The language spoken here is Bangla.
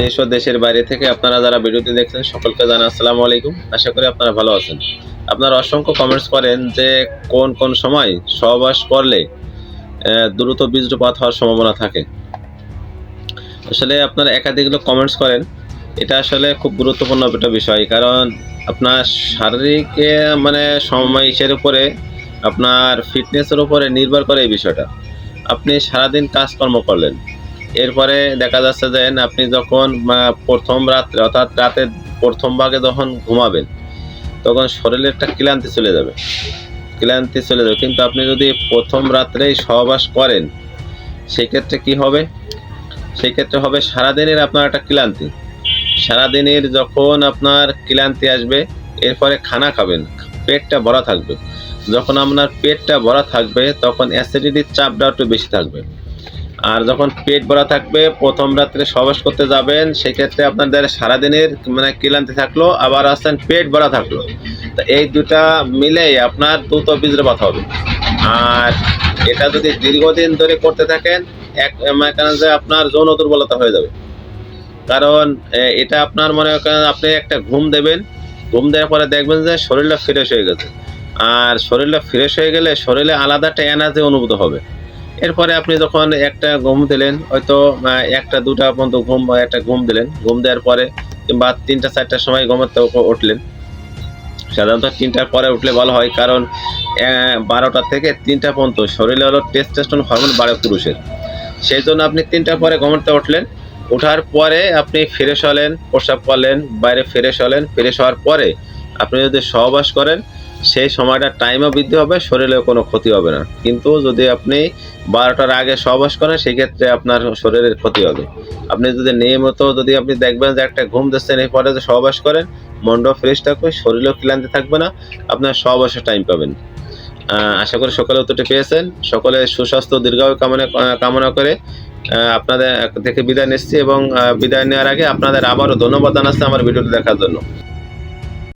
দেশ ও দেশের বাইরে থেকে আপনারা যারা ভিডিওটি দেখছেন, সকলকে জানা আসসালামু আলাইকুম। আশা করি আপনারা ভালো আছেন। আপনারা অসংখ্য কমেন্টস করেন যে কোন কোন সময় সহবাস করলে দ্রুত বীর্যপাত হওয়ার সম্ভাবনা থাকে। আসলে আপনারা একাধিক লোক কমেন্টস করেন। এটা আসলে খুব গুরুত্বপূর্ণ একটা বিষয়, কারণ আপনার শারীরিক মানে সময় ইসের উপরে, আপনার ফিটনেসের উপরে নির্ভর করে এই বিষয়টা। আপনি সারাদিন কাজকর্ম করলেন। এরপরে দেখা যাচ্ছে যে আপনি যখন প্রথম রাত্রে, অর্থাৎ রাতের প্রথম ভাগে যখন ঘুমাবেন, তখন শরীরে একটা ক্লান্তি চলে যাবে। ক্লান্তি চলে যাবে। কিন্তু আপনি যদি প্রথম রাত্রেই সহবাস করেন, সেক্ষেত্রে কি হবে? সেক্ষেত্রে হবে সারাদিনের আপনার একটা ক্লান্তি। সারাদিনের যখন আপনার ক্লান্তি আসবে, এরপরে খানা খাবেন, পেটটা ভরা থাকবে। যখন আপনার পেটটা ভরা থাকবে, তখন অ্যাসিডিটির চাপটা একটু বেশি থাকবে। আর যখন পেট ভরা থাকবে, প্রথম রাত্রে সবাস করতে যাবেন, সেক্ষেত্রে আপনাদের সারাদিনের মানে ক্লান্তি থাকল, আবার আসছেন পেট ভরা থাকল। তো এই দুটা মিলে আপনার দ্রুত বীজ্রপাত হবে। আর এটা যদি দীর্ঘদিন ধরে করতে থাকেন, এক মানে কারণ যে আপনার যৌন দুর্বলতা হয়ে যাবে। কারণ এটা আপনার মনে করেন আপনি একটা ঘুম দেবেন, ঘুম দেওয়ার পরে দেখবেন যে শরীরটা ফ্রেশ হয়ে গেছে। আর শরীরটা ফ্রেশ হয়ে গেলে শরীরে আলাদা একটা এনার্জি অনুভূত হবে। এরপরে আপনি যখন একটা ঘুম দিলেন, হয়তো একটা, দুটা পর্যন্ত ঘুম বা একটা ঘুম দিলেন। ঘুম দেওয়ার পরে কিংবা তিনটা, চারটার সময় ঘুমাতে উ- উঠলেন। সাধারণত তিনটার পরে উঠলে ভালো হয় কারণ বারোটা থেকে তিনটা পর্যন্ত শরীরে হলো টেস্টেস্টন হরমোন বাড়ে পুরুষের। সেই জন্য আপনি তিনটার পরে ঘুমাতে উঠলেন। ওঠার পরে আপনি ফ্রেশ হলেন প্রস্রাব করলেন বাইরে ফ্রেশ হলেন। ফ্রেশ হওয়ার পরে আপনি যদি সহবাস করেন সেই সময়টা টাইমও বৃদ্ধি হবে, শরীরেও কোনো ক্ষতি হবে না। কিন্তু যদি আপনি বারোটার আগে সহবাস করেন, সেক্ষেত্রে আপনার শরীরের ক্ষতি হবে। আপনি যদি নিয়মিত যদি আপনি দেখবেন যে একটা ঘুম দিচ্ছেন এরপরে যে সহবাস করেন মনটাও ফ্রেশ থাকবে, শরীরেও ক্লান্তি থাকবে না, আপনার সহবাসের টাইম পাবেন। আশা করি সকালে উত্তরটি পেয়েছেন। সকলে সুস্বাস্থ্য, দীর্ঘায়ু কামনা কামনা করে আপনাদের থেকে বিদায় নিচ্ছি এবং বিদায় নেওয়ার আগে আপনাদের আবারও ধন্যবাদ জানাচ্ছি আমার ভিডিওটি দেখার জন্য।